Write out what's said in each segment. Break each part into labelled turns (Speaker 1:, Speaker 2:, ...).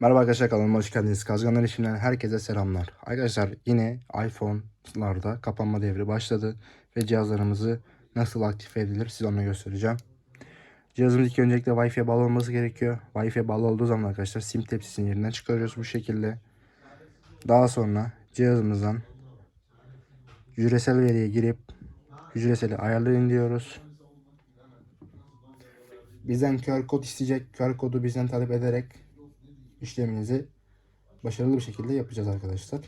Speaker 1: Merhaba arkadaşlar kanalıma hoş geldiniz. Kazganlar işinden herkese selamlar. Arkadaşlar yine iPhone'larda kapanma devri başladı ve cihazlarımızı nasıl aktive edilir size onu göstereceğim. Cihazımız ilk öncelikle Wi-Fi'ye bağlı olması gerekiyor. Wi-Fi'ye bağlı olduğu zaman arkadaşlar sim tepsisini yerinden çıkarıyoruz bu şekilde. Daha sonra cihazımızdan hücresel veriye girip hücreseli ayarlayın diyoruz. Bizden QR kod isteyecek. QR kodu bizden talep ederek işleminizi başarılı bir şekilde yapacağız arkadaşlar.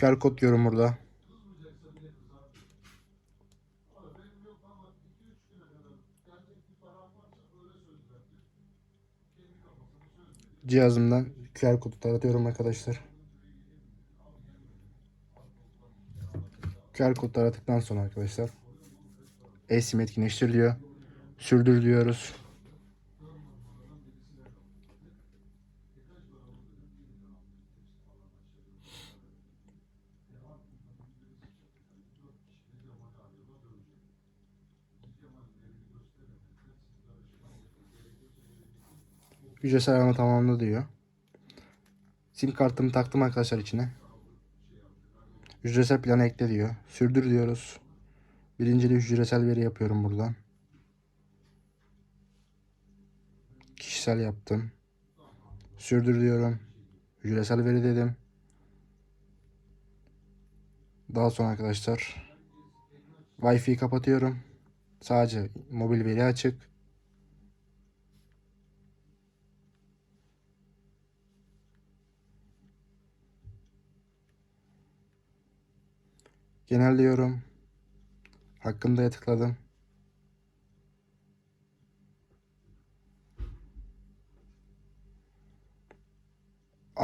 Speaker 1: QR kod diyorum burada. Cihazımdan QR kodu taratıyorum arkadaşlar. QR kodu taradıktan sonra arkadaşlar eSIM etkinleştir diyor. Sürdür diyoruz. Hücresel arama tamamladı diyor. Sim kartımı taktım arkadaşlar içine. Hücresel planı ekle diyor. Sürdür diyoruz. Birincili hücresel veri yapıyorum buradan. Kişisel yaptım. Sürdür diyorum. Hücresel veri dedim. Daha sonra arkadaşlar Wi-Fi kapatıyorum. Sadece mobil veri açık. Genel diyorum. Hakkında'ya tıkladım.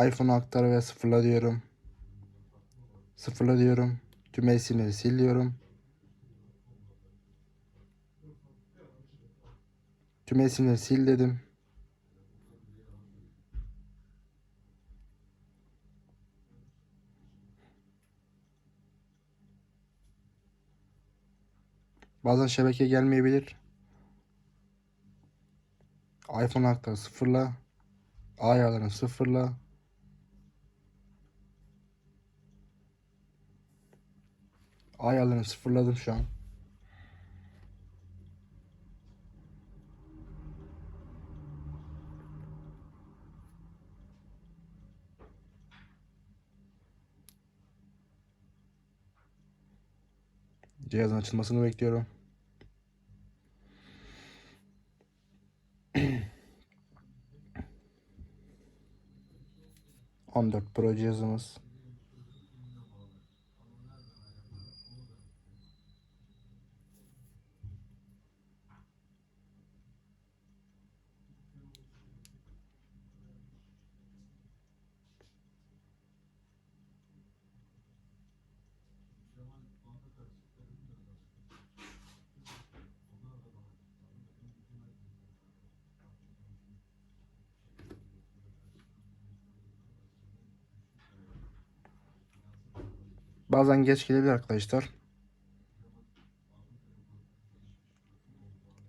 Speaker 1: iPhone aktar ve sıfırla diyorum. Sıfırla diyorum. İsimleri sil diyorum. İsimleri sil dedim. Bazen şebeke gelmeyebilir. iPhone aktar sıfırla. Ayarlarını sıfırla. Ayarlarını sıfırladım şu an. Cihazın açılmasını bekliyorum. On dört Pro cihazımız. Bazen geç gelebilir arkadaşlar.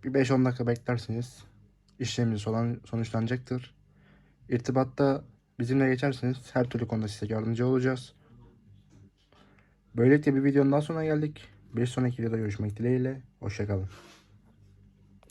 Speaker 1: Bir 5-10 dakika beklersiniz. İşleminiz olan sonuçlanacaktır. İrtibatta bizimle geçerseniz her türlü konuda size yardımcı olacağız. Böylelikle bir videonun daha sonuna geldik. Bir sonraki videoda görüşmek dileğiyle. Hoşçakalın.